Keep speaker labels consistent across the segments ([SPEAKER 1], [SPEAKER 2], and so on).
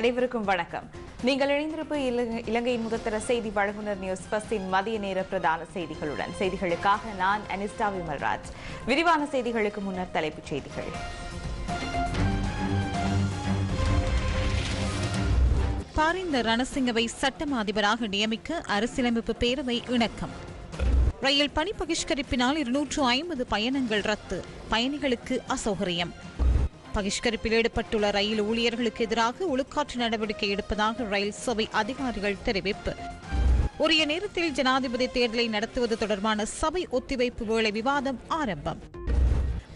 [SPEAKER 1] அனைவருக்கும் வணக்கம். நீங்கள் இணைந்திருப்பு இலங்கையின் முதற்தர செய்தி வழங்குனர் நியூஸ் பஸ்டின் மதிய நேர பிரதான செய்திகளுடன். செய்திகளுக்காக நான் அனிஸ்டா விமல்ராஜ். விரிவான செய்திகளுக்கு முன்னர் தலைப்புச் செய்திகள்.
[SPEAKER 2] பாரிந்த ரணசிங்கவை சட்டம் அதிபராக நியமிக்க அரசியலமைப்பு பேரவை இணக்கம். ரயில் பணி பகிஷ்கரிப்பினால் இருநூற்று ஐம்பது பயணங்கள் ரத்து. பயணிகளுக்கு அசௌகரியம். பகிஷ்கரிப்பில் ஈடுபட்டுள்ள ரயில் ஊழியர்களுக்கு எதிராக ஒழுக்காற்று நடவடிக்கை எடுப்பதாக ரயில் சபை அதிகாரிகள் தெரிவிப்பு. உரிய நேரத்தில் ஜனாதிபதி தேர்தலை நடத்துவது தொடர்பான சபை ஒத்திவைப்பு வேளை விவாதம் ஆரம்பம்.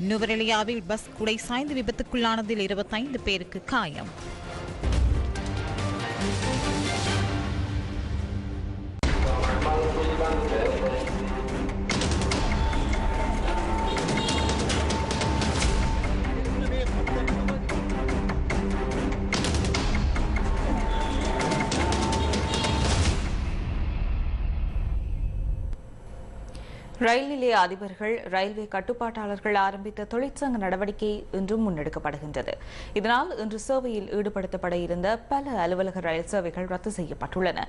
[SPEAKER 2] நுவரெலியாவில் பஸ் குடை சாய்ந்து விபத்துக்குள்ளானதில் இருபத்தைந்து பேருக்கு காயம்.
[SPEAKER 1] ரயில் நிலைய அதிபர்கள் ரயில்வே கட்டுப்பாட்டாளர்கள் ஆரம்பித்த தொழிற்சங்க நடவடிக்கை இன்றும் முன்னெடுக்கப்படுகின்றது. இதனால் இன்று சேவையில் ஈடுபடுத்தப்பட இருந்த பல அலுவலக ரயில் சேவைகள் ரத்து செய்யப்பட்டுள்ளன.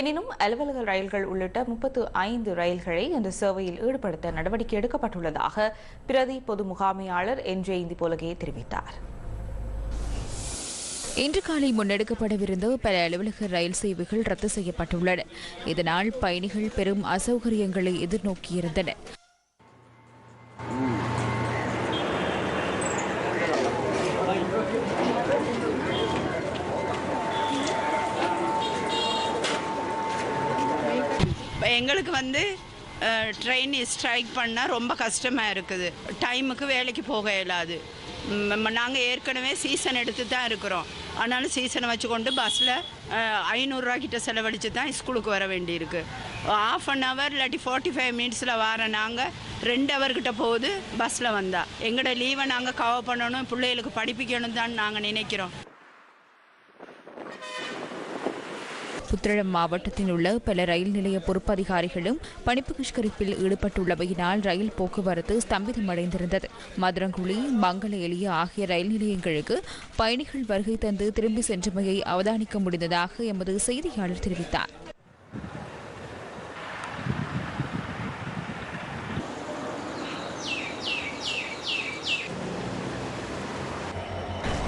[SPEAKER 1] எனினும் அலுவலக ரயில்கள் உள்ளிட்ட முப்பத்து ஐந்து ரயில்களை இன்று சேவையில் ஈடுபடுத்த நடவடிக்கை எடுக்கப்பட்டுள்ளதாக பிரதி பொது முகாமையாளர் என் ஜெயந்தி இந்தி போலகே தெரிவித்தார்.
[SPEAKER 3] இன்று காலை முன்னெடுக்கப்படவிருந்த பல அலுவலக ரயில் சேவைகள் ரத்து செய்யப்பட்டுள்ளன. இதனால் பயணிகள் பெரும் அசௌகரியங்களை எதிர்நோக்கியிருந்தனர்.
[SPEAKER 4] எங்களுக்கு வந்து ட்ரெயின் ஸ்ட்ரைக் பண்ணால் ரொம்ப கஷ்டமாக இருக்குது. டைமுக்கு வேலைக்கு போக இயலாது. நாங்கள் ஏற்கனவே சீசன் எடுத்து தான் இருக்கிறோம். ஆனாலும் சீசனை வச்சுக்கொண்டு பஸ்ஸில் ஐநூறுரூவா கிட்ட செலவழித்து தான் ஸ்கூலுக்கு வர வேண்டியிருக்கு. ஆஃப் அன் ஹவர் இல்லாட்டி ஃபார்ட்டி ஃபைவ் மினிட்ஸில் வர நாங்கள் ரெண்டு ஹவர் கிட்ட போகுது பஸ்ஸில் வந்தால் எங்களோட லீவை நாங்கள் கவர் பண்ணணும் பிள்ளைகளுக்கு படிப்பிக்கணும் தான் நாங்கள் நினைக்கிறோம்.
[SPEAKER 3] புத்திரடம் மாவட்டத்தில் உள்ள பல ரயில் நிலைய பொறுப்பதிகாரிகளும் பணிப்பகிஷ்கரிப்பில் ஈடுபட்டுள்ளவையினால் ரயில் போக்குவரத்து ஸ்தம்பிதமடைந்திருந்தது. மதுரங்குழி மங்கள எளிய ஆகிய ரயில் நிலையங்களுக்கு பயணிகள் வருகை தந்து திரும்பி சென்றமையை அவதானிக்க முடிந்ததாக எமது செய்தியாளர் தெரிவித்தார்.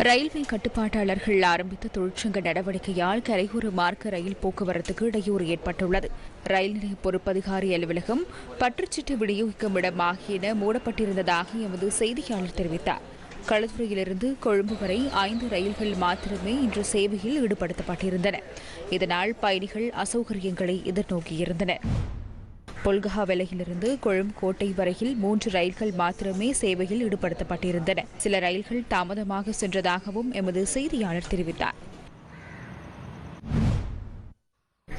[SPEAKER 3] ரயில்வே கட்டுப்பாட்டாளர்கள் ஆரம்பித்த தொழிற்சங்க நடவடிக்கையால் கரையோர மார்க்க ரயில் போக்குவரத்துக்கு இடையூறு ஏற்பட்டுள்ளது. ரயில் நிலைய பொறுப்பதிகாரி அலுவலகம் பற்றுச்சீட்டு விநியோகிக்கும் இடம் ஆகியன மூடப்பட்டிருந்ததாக எமது செய்தியாளர் தெரிவித்தார். களத்துறையிலிருந்து கொழும்பு வரை ஐந்து ரயில்கள் மாத்திரமே இன்று சேவையில் ஈடுபடுத்தப்பட்டிருந்தன. இதனால் பயணிகள் அசௌகரியங்களை எதிர்நோக்கியிருந்தனர். பொல்கஹாவெலையிலிருந்து கொழும் கோட்டை வரையில் மூன்று ரயில்கள் மாத்திரமே சேவையில் ஈடுபடுத்தப்பட்டிருந்தன. சில ரயில்கள் தாமதமாக சென்றதாகவும் எமது செய்தியாளர் தெரிவித்தார்.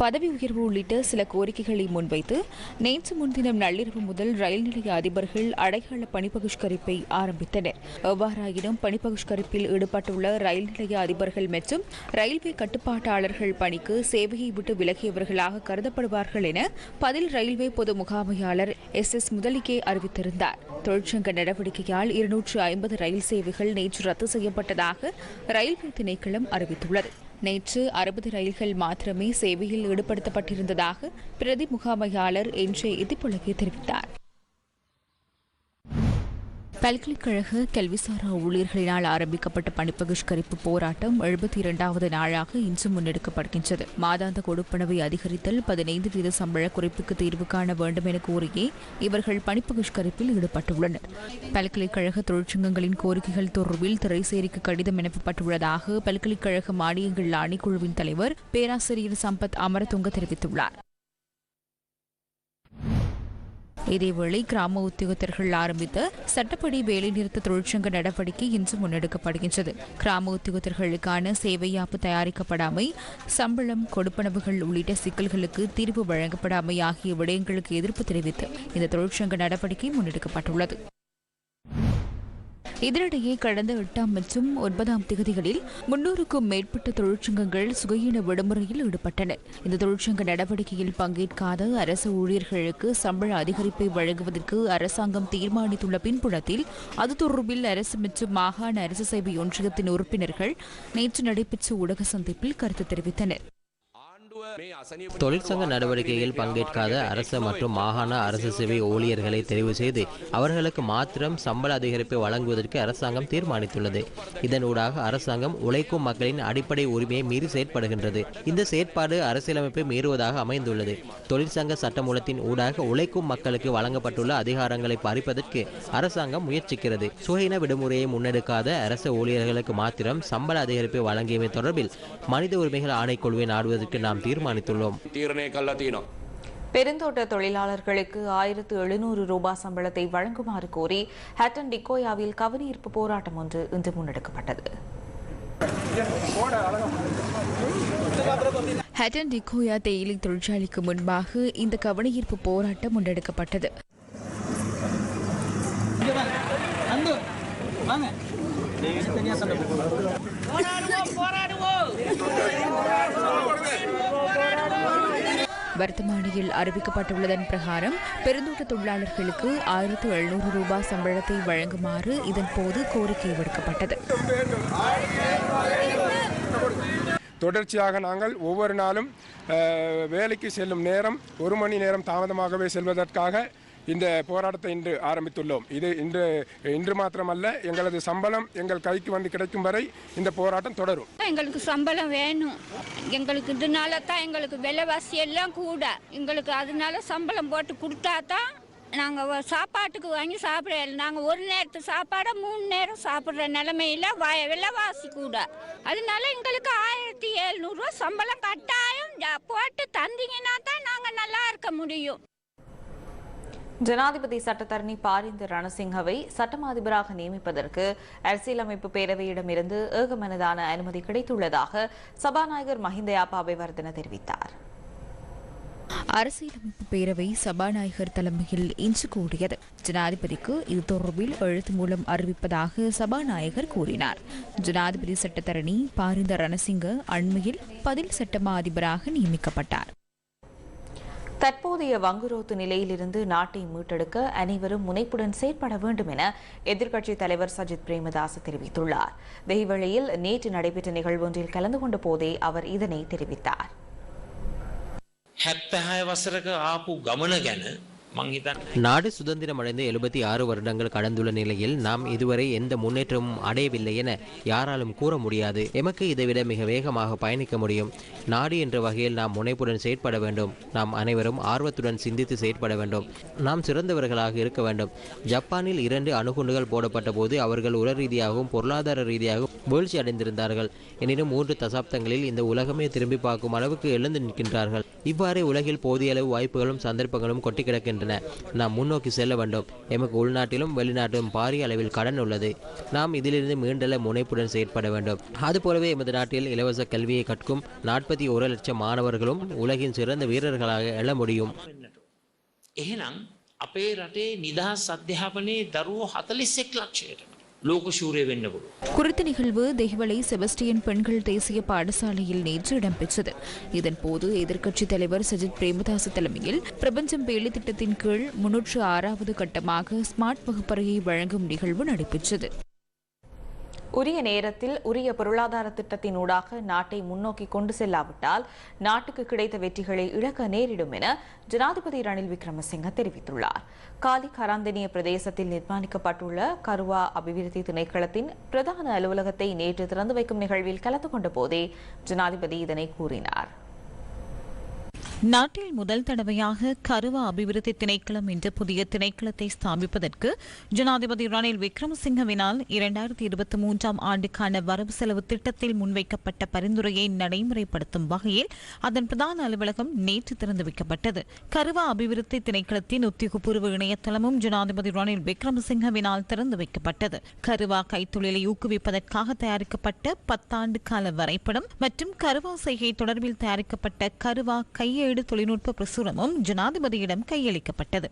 [SPEAKER 3] பதவி உயர்வு உள்ளிட்ட சில கோரிக்கைகளை முன்வைத்து நேற்று முன்தினம் நள்ளிரவு முதல் ரயில் நிலைய அதிபர்கள் அடையாள பணிப்பகிஷ்கரிப்பை ஆரம்பித்தனர். எவ்வாறாயினும் பணிப்பகிஷ்கரிப்பில் ஈடுபட்டுள்ள ரயில் நிலைய அதிபர்கள் மற்றும் ரயில்வே கட்டுப்பாட்டாளர்கள் பணிக்கு சேவையை விட்டு விலகியவர்களாக கருதப்படுவார்கள் என பதில் ரயில்வே பொது முகாமையாளர் எஸ். எஸ். முதலிக்கே அறிவித்திருந்தார். தொழிற்சங்க நடவடிக்கையால் இருநூற்று ஐம்பது ரயில் சேவைகள் நேற்று ரத்து செய்யப்பட்டதாக ரயில்வே திணைக்களம் அறிவித்துள்ளது. நேற்று அறுபது ரயில்கள் மாத்திரமே சேவையில் ஈடுபடுத்தப்பட்டிருந்ததாக பிரதி முகாமையாளர் என்ஜே இதிப்புலகே தெரிவித்தார். பல்கலைக்கழக கல்விசாரா ஊழியர்களினால் ஆரம்பிக்கப்பட்ட பணிப்பகிஷ்கரிப்பு போராட்டம் எழுபத்தி இரண்டாவது நாளாக இன்று முன்னெடுக்கப்படுகின்றது. மாதாந்த கொடுப்பனவை அதிகரித்தல் பதினைந்து வீத சம்பள குறைப்புக்கு தீர்வு காண வேண்டும் என கோரியே இவர்கள் பணிப்பகிஷ்கரிப்பில் ஈடுபட்டுள்ளனர். பல்கலைக்கழக தொழிற்சங்கங்களின் கோரிக்கைகள் தொடர்பில் திரைசேரிக்கு கடிதம் அனுப்பப்பட்டுள்ளதாக பல்கலைக்கழக மானியங்கள் ஆணைக்குழுவின் தலைவர் பேராசிரியர் சம்பத் அமரதுங்க தெரிவித்துள்ளார். இதேவேளை கிராம உத்தியோகத்தர்கள் ஆரம்பித்த சட்டப்படி வேலைநிறுத்த தொழிற்சங்க நடவடிக்கை இன்று முன்னெடுக்கப்படுகின்றது. கிராம உத்தியோகத்தர்களுக்கான சேவையாப்பு தயாரிக்கப்படாமை சம்பளம் கொடுப்பனவுகள் உள்ளிட்ட சிக்கல்களுக்கு தீர்வு வழங்கப்படாமை ஆகிய விடயங்களுக்கு எதிர்ப்பு தெரிவித்து இந்த தொழிற்சங்க நடவடிக்கை முன்னெடுக்கப்பட்டுள்ளது. இதனிடையே கடந்த எட்டாம் மற்றும் ஒன்பதாம் திகதிகளில் முன்னூறுக்கும் மேற்பட்ட தொழிற்சங்கங்கள் சுகையின விடுமுறையில் ஈடுபட்டன. இந்த தொழிற்சங்க நடவடிக்கையில் பங்கேற்காத அரசு ஊழியர்களுக்கு சம்பள அதிகரிப்பை வழங்குவதற்கு அரசாங்கம் தீர்மானித்துள்ள பின்புலத்தில் அது தொடர்பில் அரசு மற்றும் மாகாண அரசு சேவை ஒன்றியத்தின் உறுப்பினர்கள் நேற்று நடைபெற்ற ஊடக சந்திப்பில் கருத்து தெரிவித்தனர்.
[SPEAKER 5] தொழிற்சங்க நடவடிக்கையில் பங்கேற்காத அரசு மற்றும் மாகாண அரசு சேவை ஊழியர்களை தெரிவு செய்து அவர்களுக்கு மாத்திரம் சம்பள அதிகரிப்பை வழங்குவதற்கு அரசாங்கம் தீர்மானித்துள்ளது. இதனூடாக அரசாங்கம் உழைக்கும் மக்களின் அடிப்படை உரிமையை மீறி செயற்படுகின்றது. இந்த செயற்பாடு அரசியலமைப்பை மீறுவதாக அமைந்துள்ளது. தொழிற்சங்க சட்டமூலத்தின் ஊடாக உழைக்கும் மக்களுக்கு வழங்கப்பட்டுள்ள அதிகாரங்களை பறிப்பதற்கு அரசாங்கம் முயற்சிக்கிறது. சுகையின விடுமுறையை முன்னெடுக்காத அரசு ஊழியர்களுக்கு மாத்திரம் சம்பள அதிகரிப்பை வழங்கியமை தொடர்பில் மனித உரிமைகள் ஆணைக்குழுவை நாடுவதற்கு நாம் தீர்மானித்துள்ளோம்.
[SPEAKER 1] பெருந்தோட்ட தொழிலாளர்களுக்கு ஆயிரத்து எழுநூறு ரூபாய் சம்பளத்தை வழங்குமாறு கோரி ஹட்டன் டிக்கோயாவில் கவனஈர்ப்பு போராட்டம் ஒன்று இன்று முன்னெடுக்கப்பட்டது.
[SPEAKER 3] ஹட்டன் டிக்கோயா தேயிலை தொழிற்சாலைக்கு முன்பாக இந்த கவனஈர்ப்பு போராட்டம் முன்னெடுக்கப்பட்டது. வாங்க. வர்த்தமானியில் அறிவிக்கப்பட்டுள்ளதன் பிரகாரம் பெருந்தோட்ட தொழிலாளர்களுக்கு ஆயிரத்து எழுநூறு ரூபாய் சம்பளத்தை வழங்குமாறு இதன் போது கோரிக்கை விடுக்கப்பட்டது.
[SPEAKER 6] தொடர்ச்சியாக நாங்கள் ஒவ்வொரு நாளும் வேலைக்கு செல்லும் நேரம் ஒரு மணி நேரம் தாமதமாகவே செல்வதற்காக இந்த போராட்டத்தை இன்று ஆரம்பித்துள்ளோம். இது இன்று இன்று மாத்திரமல்ல எங்களது சம்பளம் எங்கள் கைக்கு வந்து கிடைக்கும் வரை இந்த போராட்டம் தொடரும்.
[SPEAKER 7] எங்களுக்கு சம்பளம் வேணும். எங்களுக்கு இதனால தான் எங்களுக்கு விலைவாசி எல்லாம் கூட. எங்களுக்கு அதனால சம்பளம் போட்டு கொடுத்தா தான் நாங்கள் சாப்பாட்டுக்கு வாங்கி சாப்பிட நாங்கள் ஒரு நேரத்து சாப்பாடை மூணு நேரம் சாப்பிட்ற நிலமையில வ- விலைவாசி கூட. அதனால எங்களுக்கு ஆயிரத்தி எழுநூறுவா சம்பளம் கட்டாயம் போட்டு தந்தீங்கன்னா தான் நாங்கள் நல்லா இருக்க முடியும்.
[SPEAKER 1] ஜனாதிபதி சட்டத்தரணி பாரிந்த ரணசிங்கவை சட்டமா அதிபராக நியமிப்பதற்கு அரசியலமைப்பு பேரவையிடமிருந்து ஏகமனதான அனுமதி கிடைத்துள்ளதாக சபாநாயகர் மஹிந்த யாப்பாபேவர்தன தெரிவித்தார்.
[SPEAKER 3] அரசியலமைப்பு பேரவை சபாநாயகர் தலைமையில் இன்று கூடியது. ஜனாதிபதிக்கு இது தொடர்பில் எழுத்து மூலம் அறிவிப்பதாக சபாநாயகர் கூறினார். ஜனாதிபதி சட்டத்தரணி பாரிந்த ரணசிங்க அண்மையில் பதில் சட்டமா அதிபராக நியமிக்கப்பட்டார்.
[SPEAKER 1] தற்போதைய வங்குரோத்து நிலையிலிருந்து நாட்டை மீட்டெடுக்க அனைவரும் முனைப்புடன் செயற்பட வேண்டும் என எதிர்க்கட்சித் தலைவர் சஜித் பிரேமதாஸ் தெரிவித்துள்ளார் தெய்வழியில் நேற்று நடைபெற்ற நிகழ்வொன்றில் கலந்து கொண்ட போதே அவர் இதனை தெரிவித்தார்
[SPEAKER 8] හැත්තහය වසරක ආපු ගමන ගැන
[SPEAKER 5] நாடு சுதந்திரம் அடைந்து எழுபத்தி ஆறு வருடங்கள் கடந்துள்ள நிலையில் நாம் இதுவரை எந்த முன்னேற்றமும் அடையவில்லை என யாராலும் கூற முடியாது. எமக்கு இதைவிட மிக வேகமாக பயணிக்க முடியும். நாடு என்ற வகையில் நாம் முனைப்புடன் செயற்பட வேண்டும். நாம் அனைவரும் ஆர்வத்துடன் சிந்தித்து செயற்பட வேண்டும். நாம் சிறந்தவர்களாக இருக்க வேண்டும். ஜப்பானில் இரண்டு அணுகுண்டுகள் போடப்பட்ட போது அவர்கள் உடல் ரீதியாகவும் பொருளாதார ரீதியாகவும் வீழ்ச்சி அடைந்திருந்தார்கள். எனினும் மூன்று தசாப்தங்களில் இந்த உலகமே திரும்பி பார்க்கும் அளவுக்கு எழுந்து நிற்கின்றார்கள். இவ்வாறே உலகில் போதிய அளவு வாய்ப்புகளும் சந்தர்ப்பங்களும் கொட்டி கிடக்கின்றன நாம் முன்னோக்கி செல்ல வேண்டும் எமக்கு உள்நாட்டிலும் வெளிநாட்டிலும் பாரிய அளவில் கடன் உள்ளது நாம் இதிலிருந்து மீண்டெழ முனைப்புடன் செயற்பட வேண்டும் அதுபோலவே எமது நாட்டில் இலவச கல்வியை கற்கும் நாற்பத்தி ஒரு லட்சம் மாணவர்களும் உலகின் சிறந்த வீரர்களாக எழ முடியும்
[SPEAKER 8] එහෙනම් අපේ රටේ නිදහස් අධ්‍යාපනයේ දරුවෝ හතලිස්සෙක් ලක්ෂයට
[SPEAKER 3] குறித்த நிகழ்வு தெஹ்வலை செபஸ்டியன் பெண்கள் தேசிய பாடசாலையில் நேற்று இடம்பெற்றது. இதன்போது எதிர்க்கட்சி தலைவர் சஜித் பிரேமதாஸ் தலைமையில் பிரபஞ்சம் வேலை திட்டத்தின் கீழ் முன்னூற்று ஆறாவது கட்டமாக ஸ்மார்ட் வகுப்பறையை வழங்கும் நிகழ்வு நடைபெற்றது.
[SPEAKER 1] உரிய நேரத்தில் உரிய பொருளாதார திட்டத்தினூடாக நாட்டை முன்னோக்கி கொண்டு செல்லாவிட்டால் நாட்டுக்கு கிடைத்த வெற்றிகளை இழக்க நேரிடும் என ஜனாதிபதி ரணில் விக்ரமசிங்க தெரிவித்துள்ளார். காலி கராந்தினிய பிரதேசத்தில் நிர்மாணிக்கப்பட்டுள்ள கருவா அபிவிருத்தி திணைக்களத்தின் பிரதான அலுவலகத்தை நேற்று திறந்து வைக்கும் நிகழ்வில் கலந்து கொண்ட போதே ஜனாதிபதி இதனை கூறினார்.
[SPEAKER 2] நாட்டில் முதல் தடவையாக கருவா அபிவிருத்தி திணைக்களம் என்ற புதிய திணைக்களத்தை ஸ்தாபிப்பதற்கு ஜனாதிபதி ரணில் விக்ரமசிங்கவினால் இரண்டாயிரத்தி இருபத்தி மூன்றாம் ஆண்டுக்கான வரவு செலவு திட்டத்தில் முன்வைக்கப்பட்ட பரிந்துரையை நடைமுறைப்படுத்தும் வகையில் அதன் பிரதான அலுவலகம் நேற்று திறந்து வைக்கப்பட்டது. கருவா அபிவிருத்தி திணைக்களத்தின் உத்தியோகபூர்வ இணையதளமும் ஜனாதிபதி ரணில் விக்ரமசிங்கவினால் திறந்து வைக்கப்பட்டது. கருவா கைத்தொழிலை ஊக்குவிப்பதற்காக தயாரிக்கப்பட்ட பத்தாண்டு கால வரைபடம் மற்றும் கருவா செய்கை தொடர்பில் தயாரிக்கப்பட்ட கருவா கையெழு பதிலீடு தொழில்நுட்ப பிரசுரமும் ஜனாதிபதியிடம் கையளிக்கப்பட்டது.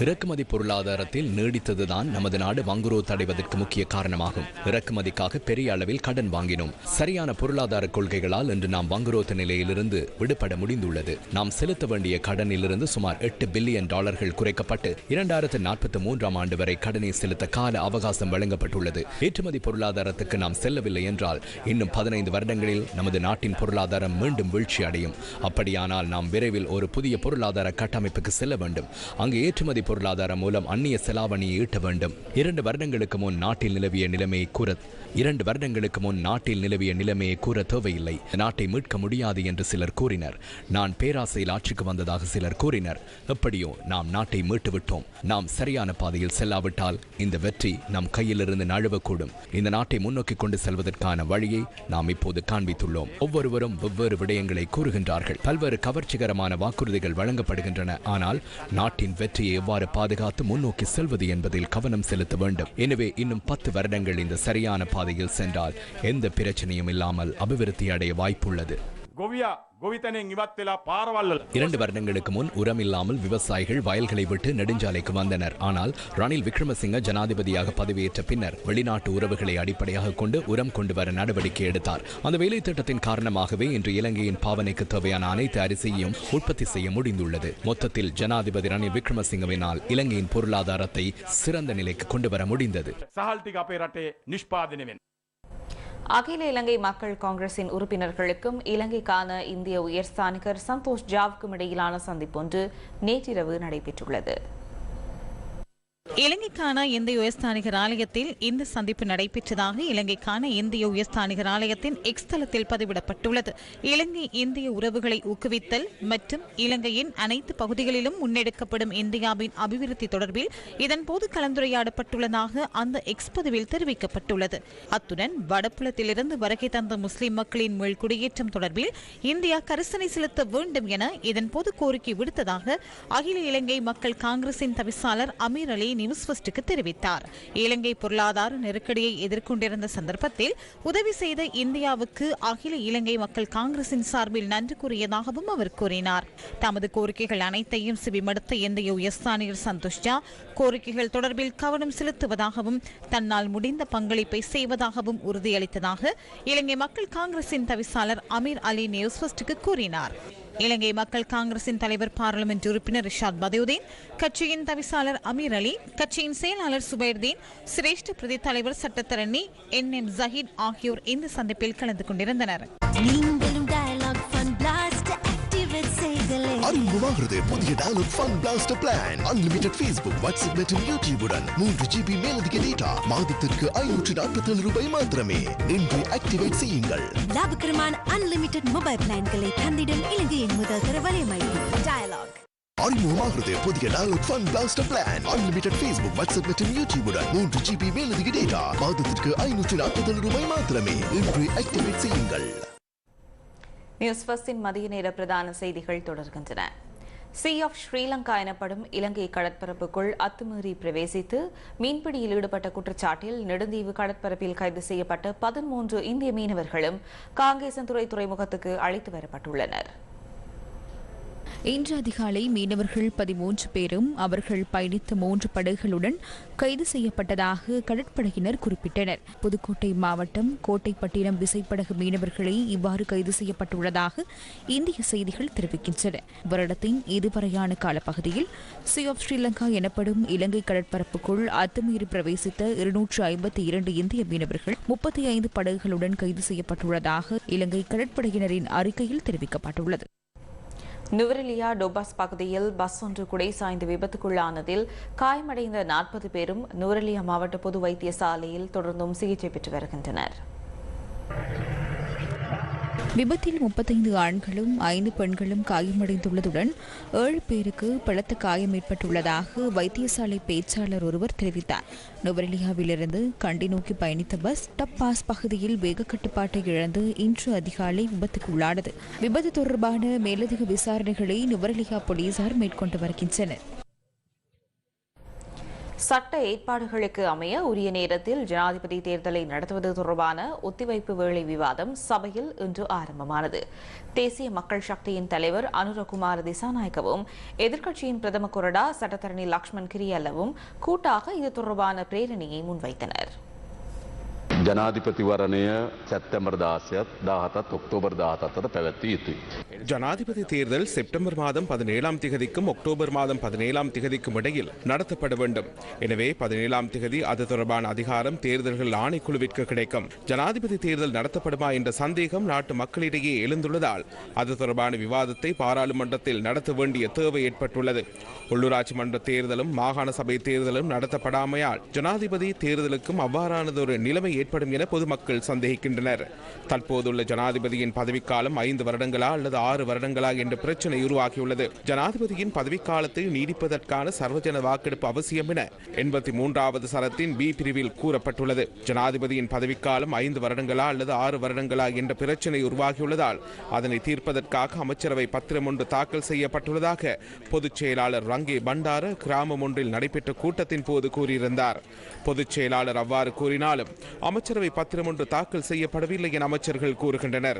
[SPEAKER 9] இறக்குமதி பொருளாதாரத்தில் நீடித்ததுதான் நமது நாடு வங்குரோத் அடைவதற்கு முக்கிய காரணமாகும். இறக்குமதிக்காக பெரிய அளவில் கடன் வாங்கினோம். சரியான பொருளாதார கொள்கைகளால் இன்று நாம் வங்குரோத் நிலையிலிருந்து விடுபட முடிந்துள்ளது. நாம் செலுத்த வேண்டிய கடனிலிருந்து சுமார் எட்டு பில்லியன் டாலர்கள் குறைக்கப்பட்டு இரண்டாயிரத்து நாற்பத்தி மூன்றாம் ஆண்டு வரை கடனை செலுத்த கால அவகாசம் வழங்கப்பட்டுள்ளது. ஏற்றுமதி பொருளாதாரத்துக்கு நாம் செல்லவில்லை என்றால் இன்னும் பதினைந்து வருடங்களில் நமது நாட்டின் பொருளாதாரம் மீண்டும் வீழ்ச்சி அடையும். அப்படியானால் நாம் விரைவில் ஒரு புதிய பொருளாதார கட்டமைப்புக்கு செல்ல வேண்டும். அங்கு ஏற்றுமதி பொருளாதாரம் மூலம் அந்நிய செலாவணியை ஈட்ட வேண்டும். இரண்டு வருடங்களுக்கு முன் நாட்டில் நிலவிய நிலைமையை கூற இரண்டு வருடங்களுக்கு முன் நாட்டில் நிலவிய நிலைமையை கூற தேவையில்லை. நாட்டை மீட்க முடியாது என்று சிலர் கூறினர். நான் பேராசையில் ஆட்சிக்கு வந்ததாக சிலர் கூறினர். எப்படியோ நாம் நாட்டை மீட்டு விட்டோம் நாம் சரியான பாதையில் செல்லாவிட்டால் இந்த வெற்றி நம் கையிலிருந்து நழுவக்கூடும். இந்த நாட்டை முன்னோக்கி கொண்டு செல்வதற்கான வழியை நாம் இப்போது காண்பித்துள்ளோம். ஒவ்வொருவரும் வெவ்வேறு விடயங்களை கூறுகின்றார்கள். பல்வேறு கவர்ச்சிகரமான வாக்குறுதிகள் வழங்கப்படுகின்றன. ஆனால் நாட்டின் வெற்றியை எவ்வாறு பாதுகாத்து முன்னோக்கி செல்வது என்பதில் கவனம் செலுத்த வேண்டும். எனவே இன்னும் பத்து வருடங்கள் இந்த சரியான பாதையில் சென்றால் எந்த பிரச்சனையும் இல்லாமல் அபிவிருத்தி அடைய வாய்ப்புள்ளது. இரண்டு வருடங்களுக்கு முன் உரம் இல்லாமல் விவசாயிகள் வயல்களை விட்டு நெடுஞ்சாலைக்கு வந்தனர். ஆனால் ரணில் விக்ரமசிங்க ஜனாதிபதியாக பதவியேற்ற பின்னர் வெளிநாட்டு உறவுகளை அடிப்படையாக கொண்டு உரம் கொண்டு வர நடவடிக்கை எடுத்தார். அந்த வேலை திட்டத்தின் காரணமாகவே இன்று இலங்கையின் பாவனைக்கு தேவையான அனைத்து அரிசியையும் உற்பத்தி செய்ய முடிந்துள்ளது. மொத்தத்தில் ஜனாதிபதி ரணில் விக்ரமசிங்கவினால் இலங்கையின் பொருளாதாரத்தை சிறந்த நிலைக்கு கொண்டு வர முடிந்தது.
[SPEAKER 1] அகில இலங்கை மக்கள் காங்கிரசின் உறுப்பினர்களுக்கும் இலங்கைக்கான இந்திய உயர்ஸ்தானிகர் சந்தோஷ் ஜாவுக்கும் இடையிலான சந்திப்பொன்று நேற்றிரவு நடைபெற்றுள்ளது.
[SPEAKER 2] இலங்கைக்கான இந்திய உயர்ஸ்தானிகர் ஆலயத்தில் இந்த சந்திப்பு நடைபெற்றதாக இலங்கைக்கான இந்திய உயர்ஸ்தானிகர் ஆலயத்தின் எக்ஸ் தளத்தில் பதிவிடப்பட்டுள்ளது. இலங்கை இந்திய உறவுகளை ஊக்குவித்தல் மற்றும் இலங்கையின் அனைத்து பகுதிகளிலும் முன்னெடுக்கப்படும் இந்தியாவின் அபிவிருத்தி தொடர்பில் இதன்போது கலந்துரையாடப்பட்டுள்ளதாக அந்த எக்ஸ் பதிவில் தெரிவிக்கப்பட்டுள்ளது. அத்துடன் வடபுலத்திலிருந்து வருகை தந்த முஸ்லிம் மக்களின் மேல் குடியேற்றம் தொடர்பில் இந்தியா கரிசனை செலுத்த வேண்டும் என இதன்போது கோரிக்கை விடுத்ததாக அகில இலங்கை மக்கள் காங்கிரசின் தவிசாளர் அமீர் அலி நியூஸ் ஃபர்ஸ்டுக்கு தெரிவித்தார். இலங்கை பொருளாதார நெருக்கடியை எதிர்கொண்டிருந்த சந்தர்ப்பத்தில் உதவி செய்த இந்தியாவுக்கு அகில இலங்கை மக்கள் காங்கிரசின் சார்பில் நன்றி கூறியதாகவும் அவர் கூறினார். தமது கோரிக்கைகள் அனைத்தையும் செவிமடுத்த இந்திய உயர்ஸ்தானியர் சந்தோஷ் ஜா கோரிக்கைகள் தொடர்பில் கவனம் செலுத்துவதாகவும் தன்னால் முடிந்த பங்களிப்பை செய்வதாகவும் உறுதியளித்ததாக இலங்கை மக்கள் காங்கிரசின் தவிசாளர் அமீர் அலி நியூஸ் ஃபர்ஸ்டுக்கு கூறினார். இலங்கை மக்கள் காங்கிரசின் தலைவர் பாராளுமன்ற உறுப்பினர் ரிஷாத் பதவுதீன் கட்சியின் தவிசாளர் அமீர் அலி கட்சியின் செயலாளர் சுபைர்தீன் சிரேஷ்ட பிரதி தலைவர் சட்டத்தரணி என் எம் ஜஹீத் ஆகியோர் இந்த சந்திப்பில் கலந்து கொண்டிருந்தனர்.
[SPEAKER 10] அறிமுகமாகிறது புதிய Dialog fun blaster plan unlimited Facebook WhatsApp மற்றும் யூடியூபுடன் மூன்று ஜிபி மேலதிக டேட்டா மாதத்திற்கு ஐநூற்று நாற்பத்தி ஏழு ரூபாய் மாத்திரமே. இன்று ஆக்டிவேட் செய்யுங்கள்.
[SPEAKER 11] லாபகரமான அன்லிமிட்டெட் மொபைல் பிளான்களை தந்திடும் இலங்கையின் முதல் தர வலையமைப்பு டயலாக்
[SPEAKER 10] அறிமுகமாகிறது புதிய Dialog fun blaster plan unlimited Facebook WhatsApp மற்றும் யூடியூபுடன் மூன்று ஜிபி மேலதிக டேட்டா மாதத்திற்கு ஐநூற்று நாற்பத்தி ரூபாய் மாத்திரமே. இன்று ஆக்டிவேட் செய்யுங்கள்.
[SPEAKER 1] நியூஸ் ஃபர்ஸ்டின் மதிய நேர பிரதான செய்திகள் தொடர்கின்றன. சி ஆஃப் ஸ்ரீலங்கா எனப்படும் இலங்கை கடற்பரப்புக்குள் அத்துமீறி பிரவேசித்து மீன்பிடியில் ஈடுபட்ட குற்றச்சாட்டில் நெடுந்தீவு கடற்பரப்பில் கைது செய்யப்பட்ட பதிமூன்று இந்திய மீனவர்களும் காங்கேசன்துறை துறைமுகத்துக்கு அழைத்து வரப்பட்டுள்ளனர்.
[SPEAKER 3] இன்று அதிகாலை மீனவர்கள் பதிமூன்று பேரும் அவர்கள் பயணித்த மூன்று படகுகளுடன் கைது செய்யப்பட்டதாக கடற்படையினர் குறிப்பிட்டனர். புதுக்கோட்டை மாவட்டம் கோட்டைப்பட்டினம் விசைப்படகு மீனவர்களை இவ்வாறு கைது செய்யப்பட்டுள்ளதாக இந்திய செய்திகள் தெரிவிக்கின்றன. வருடத்தின் இதுவரையான காலப்பகுதியில் சி ஆஃப் ஸ்ரீலங்கா எனப்படும் இலங்கை கடற்பரப்புக்குள் அத்துமீறி பிரவேசித்த இருநூற்று ஐம்பத்தி இரண்டு இந்திய மீனவர்கள் முப்பத்தி ஐந்து படகுகளுடன் கைது செய்யப்பட்டுள்ளதாக இலங்கை கடற்படையினரின் அறிக்கையில் தெரிவிக்கப்பட்டுள்ளது.
[SPEAKER 1] நுவரெலியா டோபாஸ் பகுதியில் பஸ் ஒன்று குடை சாய்ந்து விபத்துக்குள்ளானதில் காயமடைந்த நாற்பது பேரும் நுவரெலியா மாவட்ட பொது வைத்தியசாலையில் தொடர்ந்தும் சிகிச்சை பெற்று வருகின்றனர்.
[SPEAKER 3] விபத்தில் முப்பத்தைந்து ஆண்களும் ஐந்து பெண்களும் காயமடைந்துள்ளதுடன் ஏழு பேருக்கு பலத்த காயம் ஏற்பட்டுள்ளதாக வைத்தியசாலை பேச்சாளர் ஒருவர் தெரிவித்தார். நுவரெலியாவிலிருந்து கண்டி நோக்கி பயணித்த பஸ் டப்பாஸ் பகுதியில் வேக கட்டுப்பாட்டை இழந்து இன்று அதிகாலை விபத்துக்கு உள்ளானது. விபத்து தொடர்பான மேலதிக விசாரணைகளை நுவரெலியா போலீசார் மேற்கொண்டு வருகின்றனர்.
[SPEAKER 1] சட்ட ஏற்பாடுகளுக்கு அமைய உரிய நேரத்தில் ஜனாதிபதி தேர்தலை நடத்துவது தொடர்பான ஒத்திவைப்பு வேளை விவாதம் சபையில் இன்று ஆரம்பமானது. தேசிய மக்கள் சக்தியின் தலைவர் அனுரகுமார் திசாநாயக்கவும் எதிர்க்கட்சியின் பிரதம கொறடா சட்டத்தரணி லக்ஷ்மண் கிரியல்லவும் கூட்டாக இது தொடர்பான பிரேரணையை முன்வைத்தனர்.
[SPEAKER 12] ජනාධිපතිවරණය සැත්තැම්බර් දාසයත් දාහතත් ඔක්තෝබර් දාහතත්තට පැවැත්විය යුතුයි.
[SPEAKER 13] ஜனாதிபதி தேர்தல் செப்டம்பர் மாதம் பதினேழாம் திகதிக்கும் அக்டோபர் மாதம் பதினேழாம் திகதிக்கும் இடையில் நடத்தப்பட வேண்டும் எனவே பதினேழாம் திகதி அது தொடர்பான அதிகாரம் தேர்தல்கள் ஆணைக்குழுவிற்கு கிடைக்கும் ஜனாதிபதி தேர்தல் நடத்தப்படுமா என்ற சந்தேகம் நாட்டு மக்களிடையே எழுந்துள்ளதால் அது தொடர்பான விவாதத்தை பாராளுமன்றத்தில் நடத்த வேண்டிய தேவை ஏற்பட்டுள்ளது உள்ளூராட்சி மன்ற தேர்தலும் மாகாண சபை தேர்தலும் நடத்தப்படாமையால் ஜனாதிபதி தேர்தலுக்கும் அவ்வாறானதொரு நிலைமை ஏற்படும் என பொதுமக்கள் சந்தேகிக்கின்றனர். தற்போதுள்ள ஜனாதிபதியின் பதவிக்காலம் ஐந்து வருடங்களா அல்லது ஆறு வருடங்களா என்ற பிரச்சனை உருவாகியுள்ளது. ஜனாதிபதியின் பதவிக்காலத்தை நீடிப்பதற்கான சர்வஜன வாக்கெடுப்பு அவசியம் என எண்பத்தி மூன்றாவது சரத்தின் பி பிரிவில் கூறப்பட்டுள்ளது. ஜனாதிபதியின் பதவிக்காலம் ஐந்து வருடங்களா அல்லது ஆறு வருடங்களா என்ற பிரச்சனை உருவாகியுள்ளதால் அதனை தீர்ப்பதற்காக அமைச்சரவை பத்திரம் ஒன்று தாக்கல் செய்யப்பட்டுள்ளதாக பொதுச் செயலாளர் ரங்கே பண்டார கிராமம் ஒன்றில் நடைபெற்ற கூட்டத்தின் போது கூறியிருந்தார். பொதுச் செயலாளர் அவ்வாறு கூறினாலும் அமைச்சரவை பத்திரம் ஒன்று தாக்கல் செய்யப்படவில்லை என அமைச்சர்கள் கூறுகின்றனர்.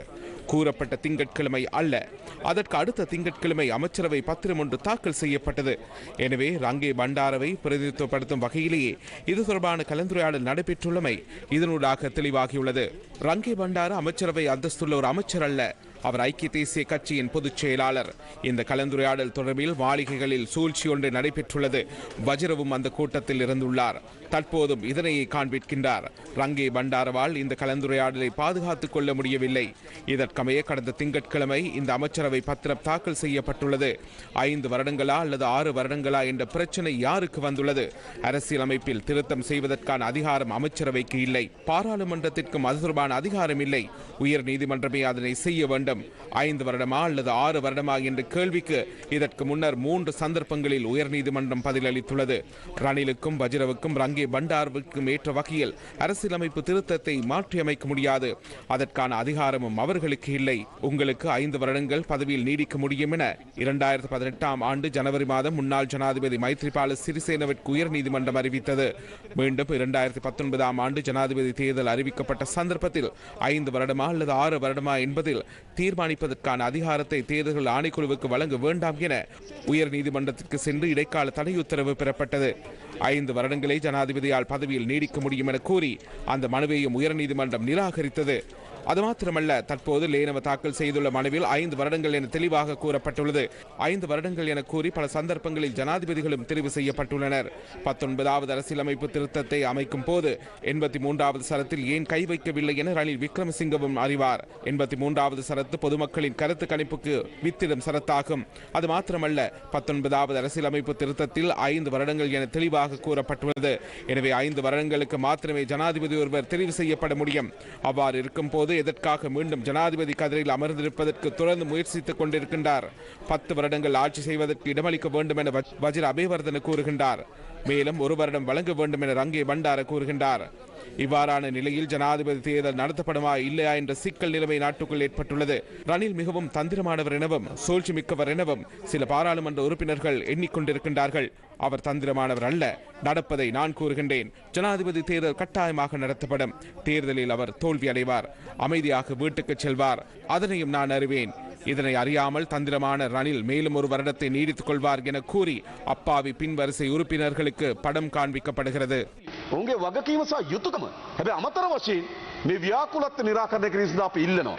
[SPEAKER 13] கூறப்பட்ட திங்கட்கிழமை அல்ல. அதற்கு அடுத்த திங்கட்கிழமை அமைச்சரவை பத்திரம் ஒன்று தாக்கல் செய்யப்பட்டது. எனவே ரங்கே பண்டாரவை பிரதிநிதித்துவப்படுத்தும் வகையிலேயே இது தொடர்பான கலந்துரையாடல் நடைபெற்றுள்ளமை இதனூடாக தெளிவாகியுள்ளது. ரங்கே பண்டார அமைச்சரவை அந்தஸ்துள்ள ஒரு அமைச்சர் அல்ல. அவர் ஐக்கிய தேசிய கட்சியின் பொதுச் செயலாளர். இந்த கலந்துரையாடல் தொடர்பில் மாளிகைகளில் சூழ்ச்சி ஒன்று நடைபெற்றுள்ளது. வஜ்ரவும் அந்த கூட்டத்தில் இருந்துள்ளார். தற்போதும் இதனையே காண்பிக்கின்றார். ரங்கே பண்டாரவால் இந்த கலந்துரையாடலை பாதுகாத்துக் கொள்ள முடியவில்லை. இதற்கமைய கடந்த திங்கட்கிழமை இந்த அமைச்சரவை பத்திரம் தாக்கல் செய்யப்பட்டுள்ளது. ஐந்து வருடங்களா அல்லது ஆறு வருடங்களா என்ற பிரச்சனை யாருக்கு வந்துள்ளது? அரசியலமைப்பில் திருத்தம் செய்வதற்கான அதிகாரம் அமைச்சரவைக்கு இல்லை. பாராளுமன்றத்திற்கும் அது தொடர்பான அதிகாரம் இல்லை. உயர் நீதிமன்றமே அதனை செய்ய வேண்டும். ஐந்து வருடமா அல்லது ஆறு வருடமா என்ற கேள்விக்கு இதற்கு முன்னர் மூன்று சந்தர்ப்பங்களில் உயர்நீதிமன்றம் பதிலளித்துள்ளது. ரணிலுக்கும் வஜ்ரவுக்கும் ரங்கே பண்டார்வுக்கும் ஏற்ற வகையில் அரசியலமைப்பு திருத்தத்தை மாற்றியமைக்க முடியாது. அதற்கான அதிகாரமும் அவர்களுக்கு இல்லை. உங்களுக்கு ஐந்து வருடங்கள் பதவியில் நீடிக்க முடியும் என இரண்டாயிரத்தி பதினெட்டாம் ஆண்டு ஜனவரி மாதம் முன்னாள் ஜனாதிபதி மைத்ரிபால சிறிசேனவிற்கு உயர்நீதிமன்றம் அறிவித்தது. மீண்டும் இரண்டாயிரத்தி பத்தொன்பதாம் ஆண்டு ஜனாதிபதி தேர்தல் அறிவிக்கப்பட்ட சந்தர்ப்பத்தில் ஐந்து வருடமா அல்லது ஆறு வருடமா என்பதில் தீர்மானிப்பதற்கான அதிகாரத்தை தேர்தல்கள் ஆணைக்குழுவுக்கு வழங்க வேண்டாம் என உயர்நீதிமன்றத்திற்கு சென்று இடைக்கால தடை உத்தரவு பெறப்பட்டது. ஐந்து வருடங்களே ஜனாதிபதியால் பதவியில் நீடிக்க முடியும் என கூறி அந்த மனுவையும் உயர்நீதிமன்றம் நிராகரித்தது. அது மாத்திரமல்ல தற்போது லேனவ தாக்கல் செய்துள்ள மனுவில் ஐந்து வருடங்கள் என தெளிவாக கூறப்பட்டுள்ளது. ஐந்து வருடங்கள் என கூறி பல சந்தர்ப்பங்களில் ஜனாதிபதிகளும் தெரிவு செய்யப்பட்டுள்ளனர். பத்தொன்பதாவது அரசியலமைப்பு திருத்தத்தை அமைக்கும் போது எண்பத்தி மூன்றாவது சரத்தில் ஏன் கை வைக்கவில்லை என ரணில் விக்ரமசிங்கவும் அறிவார். எண்பத்தி மூன்றாவது சரத்து பொதுமக்களின் கருத்து கணிப்புக்கு வித்திடும் சரத்தாகும். அது மாத்திரமல்ல பத்தொன்பதாவது அரசியலமைப்பு திருத்தத்தில் ஐந்து வருடங்கள் என தெளிவாக கூறப்பட்டுள்ளது. எனவே ஐந்து வருடங்களுக்கு மாத்திரமே ஜனாதிபதி ஒருவர் தெரிவு செய்யப்பட முடியும். அவ்வாறு இருக்கும் போது எதற்காக மீண்டும் ஜனாதிபதி கதிரையில் அமர்ந்திருப்பதற்கு தொடர்ந்து முயற்சித்துக் கொண்டிருக்கின்றார்? பத்து வருடங்கள் ஆட்சி செய்வதற்கு இடமளிக்க வேண்டும் என வஜ்- வஜிர அபேவர்தன கூறுகின்றார். மேலும் ஒரு வருடம் வழங்க வேண்டும் என ரங்கே பண்டார கூறுகின்றார். இவ்வாறான நிலையில் ஜனாதிபதி தேர்தல் நடத்தப்படுமா இல்லையா என்ற சிக்கல் நிலைமை நாட்டுக்குள் ஏற்பட்டுள்ளது. ரணில் மிகவும் தந்திரமானவர் எனவும் சூழ்ச்சி மிக்கவர் எனவும் சில பாராளுமன்ற உறுப்பினர்கள் எண்ணிக்கொண்டிருக்கின்றார்கள். அவர் தந்திரமானவர் அல்ல நடப்பதை நான் கூறுகின்றேன். ஜனாதிபதி தேர்தல் கட்டாயமாக நடத்தப்படும். தேர்தலில் அவர் தோல்வி அடைவார். அமைதியாக வீட்டுக்கு செல்வார். அதனையும் நான் அறிவேன். இதனை அறியாமல் தந்திரமான ரணில் மேலும் ஒரு வருடத்தை நீடித்துக் கொள்வார் என கூறி அப்பாவி பின்வரிசை உறுப்பினர்களுக்கு படம் காண்பிக்கப்படுகிறது
[SPEAKER 12] ඔුන්ගේ වගකීම සහ යුතුකම හැබැ අමතර වශයෙන් මේ ව්‍යාකුලත්ත නිරාකරණය කිරිසිද අප ඉල්ලනවා.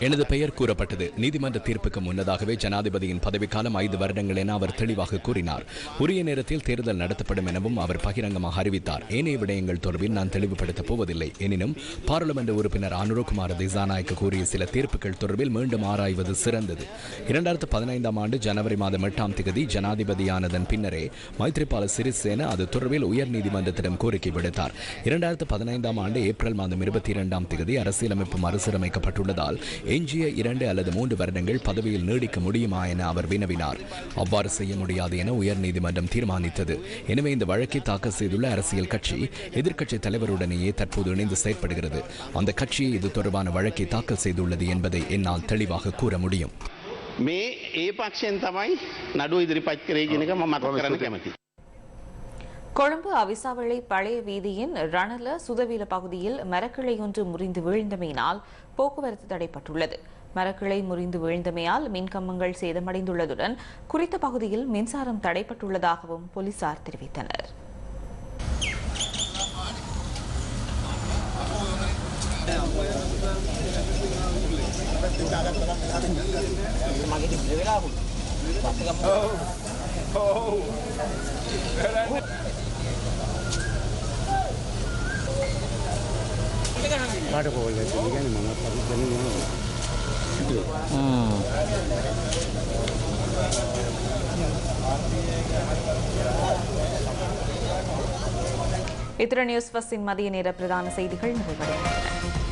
[SPEAKER 9] எனது பெயர் கூறப்பட்டது. நீதிமன்ற தீர்ப்புக்கு முன்னதாகவே ஜனாதிபதியின் பதவிக்காலம் ஐந்து வருடங்கள் என அவர் தெளிவாக கூறினார். உரிய நேரத்தில் தேர்தல் நடத்தப்படும் எனவும் அவர் பகிரங்கமாக அறிவித்தார். ஏனைய விடயங்கள் தொடர்பில் நான் தெளிவுபடுத்தப் போவதில்லை. எனினும் பாராளுமன்ற உறுப்பினர் அனுரகுமார் திசாநாயக்கு கூறிய சில தீர்ப்புகள் தொடர்பில் மீண்டும் ஆராய்வது சிறந்தது. இரண்டாயிரத்து பதினைந்தாம் ஆண்டு ஜனவரி மாதம் எட்டாம் தேதி ஜனாதிபதியானதன் பின்னரே மைத்ரிபால சிறிசேன அது தொடர்பில் உயர்நீதிமன்றத்திடம் கோரிக்கை விடுத்தார். இரண்டாயிரத்து பதினைந்தாம் ஆண்டு ஏப்ரல் மாதம் இருபத்தி இரண்டாம் தேதி அரசியலமைப்பு மறுசீரமைக்கப்பட்டுள்ளதால் எஞ்சிய இரண்டு அல்லது மூன்று வருடங்கள் பதவியில் நீடிக்க முடியுமா என அவர் வினவினார் அவ்வாறு செய்ய முடியாது என உயர்நீதிமன்றம் தீர்மானித்தது எனவே இந்த வழக்கை தாக்கல் செய்துள்ள அரசியல் கட்சி எதிர்க்கட்சி தலைவருடனேயே தற்போது இணைந்து செயற்படுகிறது அந்த கட்சியே இது தொடர்பான வழக்கை தாக்கல் செய்துள்ளது என்பதை என்னால் தெளிவாக கூற முடியும்
[SPEAKER 14] මේ ඒ පක්ෂයෙන් තමයි නඩු ඉදිරිපත් කරේ කියන එක මම මතක් කරන්න කැමතියි.
[SPEAKER 1] கொழும்பு அவிசாவளை பழைய வீதியின் ரணல சுதவீல பகுதியில் மரக்கிளை ஒன்று முறிந்து வீழ்ந்தமையினால் போக்குவரத்து தடைப்பட்டுள்ளது. மரக்கிளை முறிந்து வீழ்ந்தமையால் மின்கம்பங்கள் சேதமடைந்துள்ளதுடன் குறித்த பகுதியில் மின்சாரம் தடைப்பட்டுள்ளதாகவும் போலீசார் தெரிவித்தனர். Oh, oh, oh. இத்துடன் நியூஸ் பஸ்ஸின் மதிய நேர பிரதான செய்திகள் நிறைவடைகின்றன.